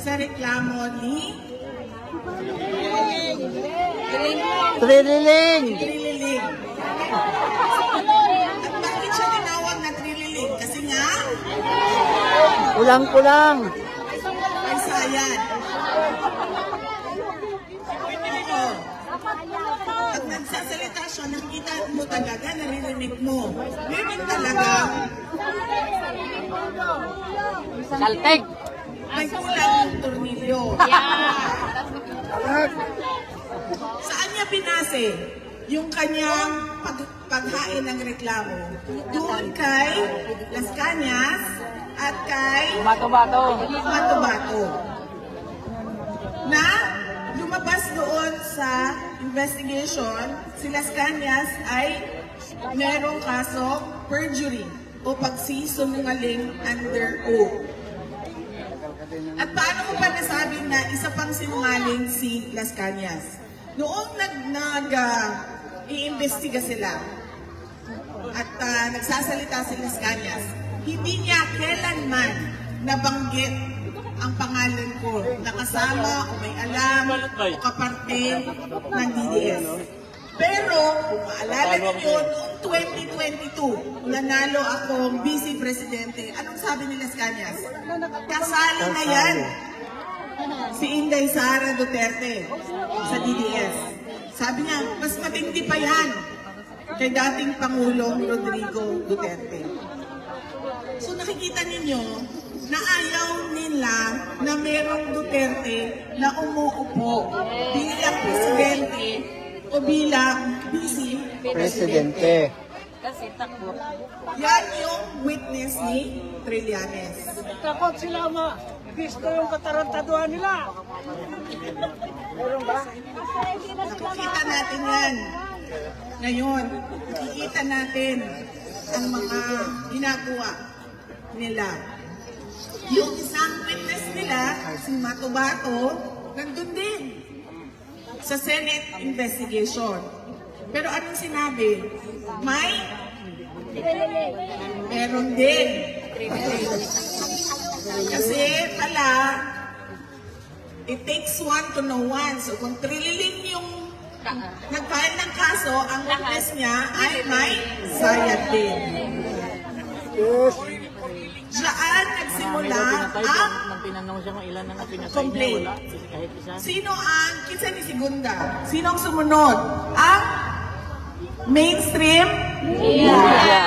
sa reklamo ni Trililing! Trililing. At bakit siya tinawag na Trililing? Kasi nga, Kulang-kulang! ay sayad. Oo. Pag nagsasalita siya, nakikita mo talaga, naririnig mo. Meron talaga, Salteg. May kulang yung tornilyo. Saan niya pinase yung kanyang pag, paghain ng reklamo? Doon kay Las Cañas at kay Bato-bato. Bato-Bato. Na lumabas doon sa investigation, si Las Cañas ay merong kaso perjury o pagsisunungaling under oath. At paano ko pa nasabi na isa pang sinungaling si Las Cañas? Noong nag, nag ah, iimbestiga sila at ah, nagsasalita si Las Cañas, hindi niya kailanman nabanggit ang pangalan ko na kasama o may alam o kaparte ng DDS. Pero, kung maalala ninyo, noong 2022, nanalo akong vice presidente. Anong sabi ni Las Cañas? Kasali na yan si Inday Sara Duterte sa DDS. Sabi niya, mas matindi pa yan kay dating Pangulong Rodrigo Duterte. So nakikita ninyo na ayaw nila na merong Duterte na umuupo bilang presidente o bilang vice Presidente. Kasi takbo. Yan yung witness ni Trillanes. Takot sila ma. Gusto yung katarantaduhan nila. Nakikita natin yan. Ngayon, nakikita natin ang mga ginagawa nila. Yung isang witness nila, si Matubato, nandun din sa Senate investigation. Pero anong sinabi? May meron din. Kasi pala, it takes one to know one. So kung trililing yung nag-file ng kaso, ang witness niya ay may sayad din. Diyan nagsimula ang Complaint. Sino ang, kinsa ni Segunda? Sino ang sumunod? Ang mainstream? Yeah.